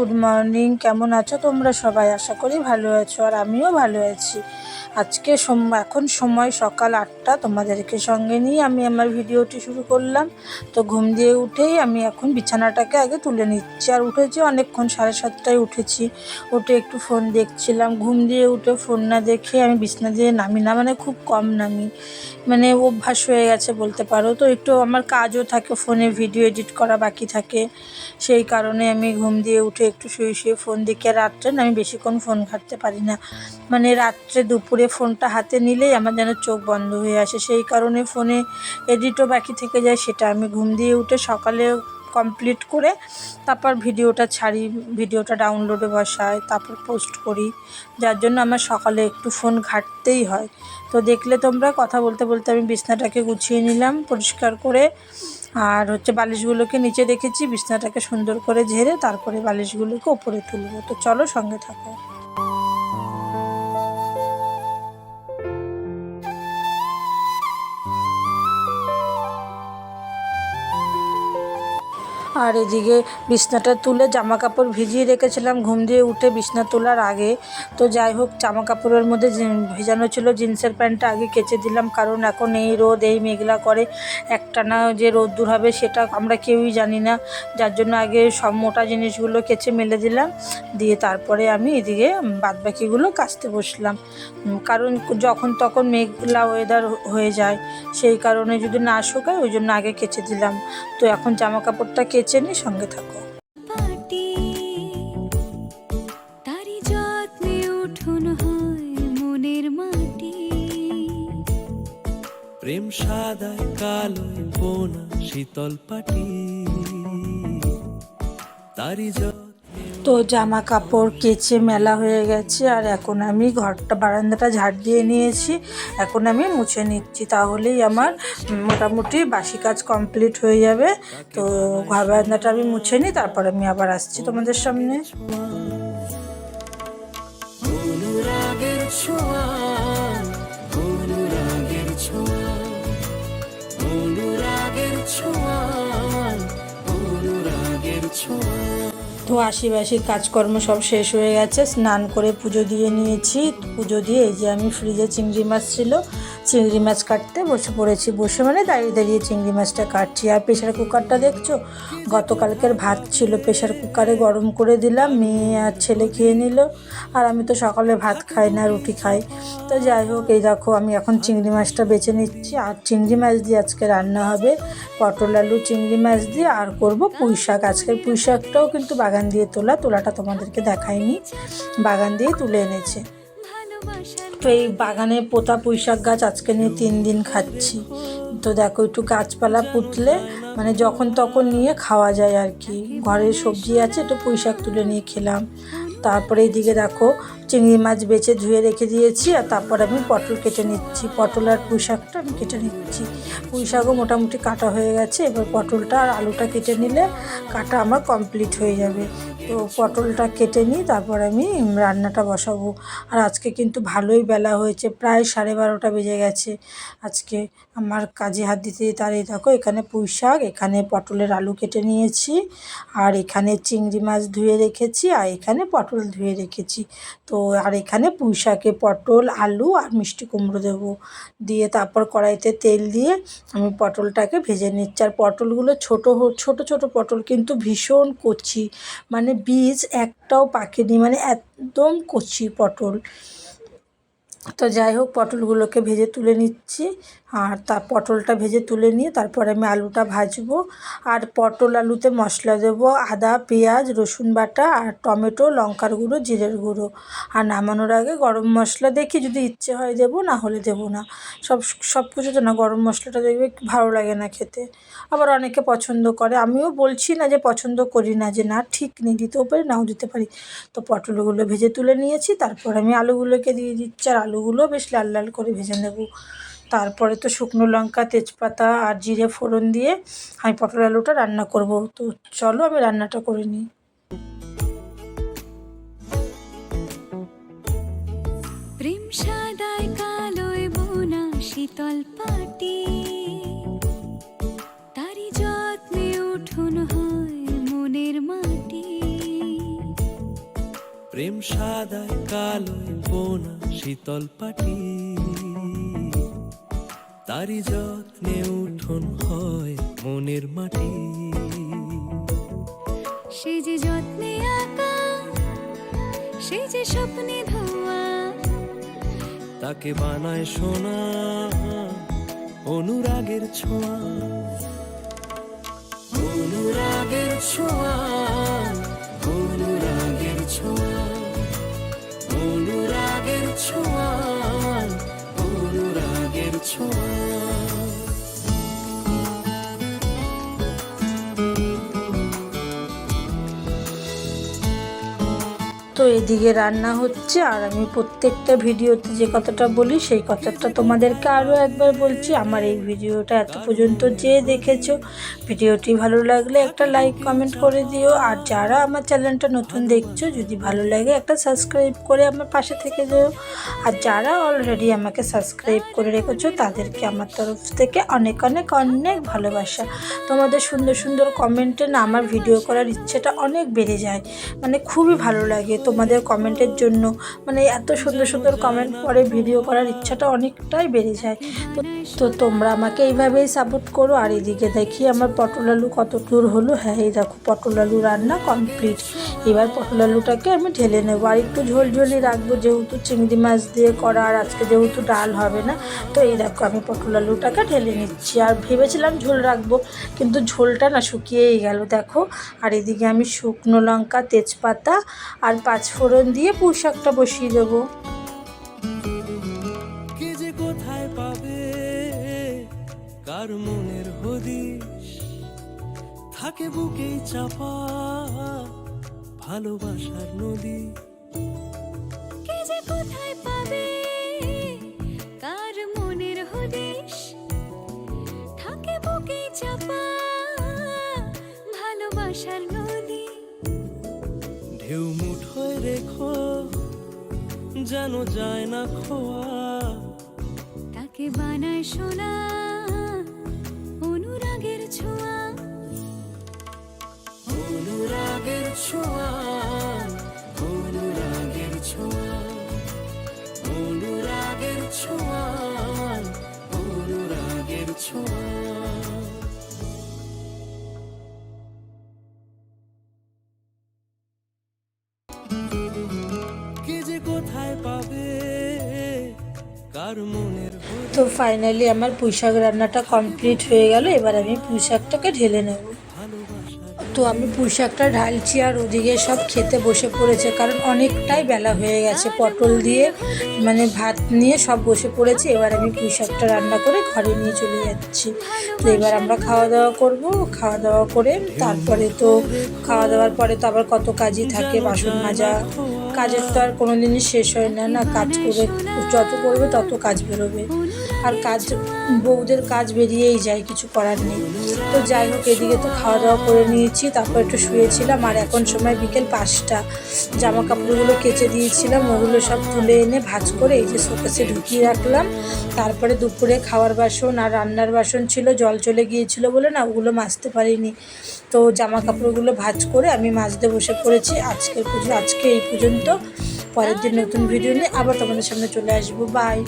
Good morning, কেমন আছো? তোমরা সবাই আশা করি ভালো আছো আর আমিও ভালো আছি। আজকে এখন সময় সকাল আটটা, তোমাদেরকে সঙ্গে নিয়ে আমি আমার ভিডিওটি শুরু করলাম। তো ঘুম দিয়ে উঠেই আমি এখন বিছানাটাকে আগে তুলে নিচ্ছি আর উঠেছি অনেকক্ষণ, সাড়ে সাতটায় উঠেছি। উঠে একটু ফোন দেখছিলাম, ঘুম দিয়ে উঠে ফোন না দেখে আমি বিছানা দিয়ে নামি না মানে খুব কম নামি। মানে অভ্যাস হয়ে গেছে বলতে পারো। তো একটু আমার কাজও থাকে, ফোনে ভিডিও এডিট করা বাকি থাকে। সেই কারণে আমি ঘুম দিয়ে উঠে একটু শুয়ে শুয়ে ফোন দেখি। আর রাত্রে আমি বেশিক্ষণ ফোন ঘাঁটতে পারি না। মানে রাত্রে দুপুরে ফোনটা হাতে নিলেই আমার যেন চোখ বন্ধ হয়ে আসে। সেই কারণে ফোনে এডিটও বাকি থেকে যায়, সেটা আমি ঘুম দিয়ে উঠে সকালে কমপ্লিট করে তারপর ভিডিওটা ছাড়ি, ভিডিওটা ডাউনলোডে বসাই, তারপর পোস্ট করি। যার জন্য আমার সকালে একটু ফোন ঘাঁটতেই হয়। তো দেখলে তোমরা কথা বলতে বলতে আমি বিছনাটাকে গুছিয়ে নিলাম, পরিষ্কার করে আর হচ্ছে বালিশগুলোকে নিচে রেখেছি, বিছনাটাকে সুন্দর করে ঝেড়ে তারপরে বালিশগুলোকে ওপরে তুলবো। তো চলো সঙ্গে থাকো। আর এদিকে বিছনাটা তুলে জামা কাপড় ভিজিয়ে রেখেছিলাম, ঘুম দিয়ে উঠে বিছনা তোলার আগে। তো যাই হোক জামা কাপড়ের মধ্যে ভেজানো ছিল, জিন্সের প্যান্টটা আগে কেচে দিলাম, কারণ এখন এই রোদ, এই মেঘলা করে একটানা যে রোদ্দুর হবে সেটা আমরা কেউই জানি না। যার জন্য আগে সব মোটা জিনিসগুলো কেচে মেলে দিলাম, দিয়ে তারপরে আমি এদিকে বাদবাকিগুলো কাচতে বসলাম। কারণ যখন তখন মেঘলা ওয়েদার হয়ে যায়, সেই কারণে যদি না শুকায়, ওই জন্য আগে কেচে দিলাম। তো এখন জামা কাপড়টা কেচে নিই সঙ্গে থাকো। পাটি তারি যত্নে উঠুন হয় মনের মাটি। প্রেম সাদায় কালো বোনা শীতল পাটি। তারি যত্নে তো জামা কাপড় কেচে মেলা হয়ে গেছে, আর এখন আমি ঘরটা, বারান্দাটা ঝাড় দিয়ে নিয়েছি, এখন আমি মুছে নিচ্ছি, তাহলেই আমার মোটামুটি বাসি কাজ কমপ্লিট হয়ে যাবে। তো ঘর বারান্দাটা আমি মুছে নিই, তারপর আমি আবার আসছি তোমাদের সামনে। ছোঁয়া। তো আশিবাসির কাজকর্ম সব শেষ হয়ে গেছে। স্নান করে পুজো দিয়ে নিয়েছি। পুজো দিয়ে এই যে আমি ফ্রিজে চিংড়ি মাছ ছিল চিংড়ি মাছ কাটতে বসে পড়েছি। বসে মানে দাঁড়িয়ে দাঁড়িয়ে চিংড়ি মাছটা কাটছি। আর প্রেশার কুকারটা দেখছ? গতকালকের ভাত ছিল প্রেশার কুকারে গরম করে দিলাম, মেয়ে আর ছেলে খেয়ে নিল। আর আমি তো সকালে ভাত খাই না, রুটি খাই। তো যাই হোক, এই দেখো, আমি এখন চিংড়ি মাছটা বেছে নিচ্ছি। আর চিংড়ি মাছ দিয়ে আজকে রান্না হবে পটল, আলু চিংড়ি মাছ দিয়ে। আর করব পুঁই শাক। আজকের পুঁই শাকটাও কিন্তু বাগান দিয়ে তোলা। তোলাটা তোমাদেরকে দেখায়নি বাগান দিয়ে তুলে এনেছে। তো এই বাগানে পোতা পুঁইশাক গাছ আজকে নিয়ে তিন দিন খাচ্ছি। তো দেখো, একটু গাছপালা পুতলে মানে যখন তখন নিয়ে খাওয়া যায় আর কি। ঘরের সবজি আছে একটু পুঁই শাক তুলে নিয়ে খেলাম। তারপরে এইদিকে দেখো চিংড়ি মাছ বেছে ধুয়ে রেখে দিয়েছি আর তারপর আমি পটল কেটে নিচ্ছি। পটল আর পুঁই শাকটা আমি কেটে নিচ্ছি। পুঁই শাকও মোটামুটি কাটা হয়ে গেছে। এবার পটলটা আর আলুটা কেটে নিলে কাটা আমার কমপ্লিট হয়ে যাবে। তো পটলটা কেটে নিই তারপর আমি রান্নাটা বসাবো। আর আজকে কিন্তু ভালোই বেলা হয়েছে। প্রায় সাড়ে বারোটা বেজে গেছে। আজকে আমার কাজে হাত দিতে এই দেখো, এখানে পুঁই শাক, এখানে পটলের আলু কেটে নিয়েছি, আর এখানে চিংড়ি মাছ ধুয়ে রেখেছি, আর এখানে পটল ধুয়ে রেখেছি। তো আর এখানে পুঁই শাকে পটল, আলু আর মিষ্টি কুমড়ো দেবো। দিয়ে তারপর কড়াইতে তেল দিয়ে আমি পটলটাকে ভেজে নিচ্ছি। আর পটলগুলো ছোটো ছোটো ছোটো পটল কিন্তু ভীষণ কচি। মানে বীজ একটাও পাকেনি মানে একদম কচি পটল। তো যাই হোক, পটলগুলোকে ভেজে তুলে নিচ্ছি। আর তার পটলটা ভেজে তুলে নিয়ে তারপরে আমি আলুটা ভাজবো। আর পটল আলুতে মশলা দেবো আদা, পেঁয়াজ, রসুন বাটা আর টমেটো, লঙ্কার গুঁড়ো, জিরের গুঁড়ো। আর নামানোর আগে গরম মশলা দেখি যদি ইচ্ছে হয় দেবো, না হলে দেবো না। সব সব কিছুতে না গরম মশলাটা দেখবে ভালো লাগে না খেতে। আবার অনেকে পছন্দ করে। আমিও বলছি না যে পছন্দ করি না, যে না, ঠিক নেই, দিতেও পারি, নাও দিতে পারি। তো পটলগুলো ভেজে তুলে নিয়েছি, তারপর আমি আলুগুলোকে দিয়ে দিচ্ছি। আর আলুগুলো বেশ লাল লাল করে ভেজে নেব। তারপরে তো শুকনো লঙ্কা তেজপাতা আর জিরে ফোড়ন দিয়ে আমি পটল আলুটা রান্না করব। তো চলো আমি রান্নাটা করে নিই। প্রেম সাদায় কালোয় বোনা শীতল পাটি। তারি যত্নে উঠুন হয় মনের মাটি। প্রেম সাদায় কালোয় বোনা শীতল পাটি। তারি যত্নে উঠোন হয় মনের মাটি। সে যে যত্নে আঁকা সে যে স্বপ্নে ধোয়া তাকে বানায় সোনা অনুরাগের ছোঁয়া। অনুরাগের ছোঁয়া অনুরাগের ছোঁয়া অনুরাগের ছোঁয়া অনুরাগের ছোঁয়া। তো এদিকে রান্না হচ্ছে, আর আমি প্রত্যেকটা ভিডিওতে যে কথাটা বলি, সেই কথাটা তোমাদেরকে আরও একবার বলছি। আমার এই ভিডিওটা এত পর্যন্ত যে দেখেছ, ভিডিওটি ভালো লাগলে একটা লাইক, কমেন্ট করে দিও। আর যারা আমার চ্যানেলটা নতুন দেখছ, যদি ভালো লাগে একটা সাবস্ক্রাইব করে আমার পাশে থেকে যেও। আর যারা অলরেডি আমাকে সাবস্ক্রাইব করে রেখেছো, তাদেরকে আমার তরফ থেকে অনেক অনেক অনেক ভালোবাসা। তোমাদের সুন্দর সুন্দর কমেন্টে না আমার ভিডিও করার ইচ্ছেটা অনেক বেড়ে যায়। মানে খুবই ভালো লাগে। তোমাদের কমেন্টের জন্য। মানে এত সুন্দর সুন্দর কমেন্ট পরে ভিডিও করার ইচ্ছাটা অনেকটাই বেড়ে যায়। তো তো তোমরা আমাকে এইভাবেই সাপোর্ট করো। আর এদিকে দেখি আমার পটল আলু কত দূর হলো। হ্যাঁ এই দেখো পটল আলু রান্না কমপ্লিট এবার পটল আলুটাকে আমি ঢেলে নেব। আর একটু ঝোল ঝোলই রাখব, যেহেতু চিংড়ি মাছ দিয়ে করা, আর আজকে যেহেতু ডাল হবে না, তো এই দেখো আমি পটল আলুটাকে ঢেলে নিচ্ছি। আর ভেবেছিলাম ঝোল রাখব, কিন্তু ঝোলটা না শুকিয়েই গেল, দেখো। আর এদিকে আমি শুকনো লঙ্কা, তেজপাতা, আর পাঁচফোড়ন দিয়ে পোশাকটা শাকটা বসিয়ে দেবো। কোথায় পাবে? কার মনের হদিশ? থাকে বুকেই চাপা ভালোবাসার নদী। ঢেউ মুঠোয় রেখো যেন যায় না খোয়া। তাকে বানায় সোনা তো ফাইনালি আমার পুঁই শাক রান্নাটা কমপ্লিট হয়ে গেল, এবার আমি পুঁই শাকটাকে ঢেলে নেব। তো আমি পুঁই শাকটা ঢালছি আর ওদিকে সব খেতে বসে পড়েছে, কারণ অনেকটাই বেলা হয়ে গেছে। পটল দিয়ে মানে ভাত নিয়ে সব বসে পড়েছে, এবার আমি পুঁই শাকটা রান্না করে ঘরে নিয়ে চলে যাচ্ছি। তো এবার আমরা খাওয়া দাওয়া করব, খাওয়া দাওয়া করে তারপরে তো, খাওয়া দাওয়ার পরে তো আবার কত কাজই থাকে, বাসন মাজা কাজের তো আর কোনো দিনই শেষ হয় না না কাজ করে যত করবে তত কাজ বেরোবে। আর কাজ, বউদের কাজ বেরিয়েই যায়, কিছু করার নেই। তো যাই হোক, এদিকে তো খাওয়া দাওয়া করে নিয়েছি, তারপর একটু শুয়েছিলাম, আর এখন সময় বিকেল পাঁচটা। জামা কাপড়গুলো কেচে দিয়েছিলাম, ওগুলো সব তুলে এনে ভাঁজ করে এই যে শোকেসে ঢুকিয়ে রাখলাম। তারপরে দুপুরে খাওয়ার বাসন আর রান্নার বাসন ছিল, জল চলে গিয়েছিল বলে না, ওগুলো মাজতে পারিনি। তো জামা কাপড়গুলো ভাঁজ করে আমি মাজতে বসে পড়েছি। আজকের পুজো, আজকে এই পর্যন্ত। পরের দিন নতুন ভিডিও নিয়ে আবার তোমাদের সামনে চলে আসব। বাই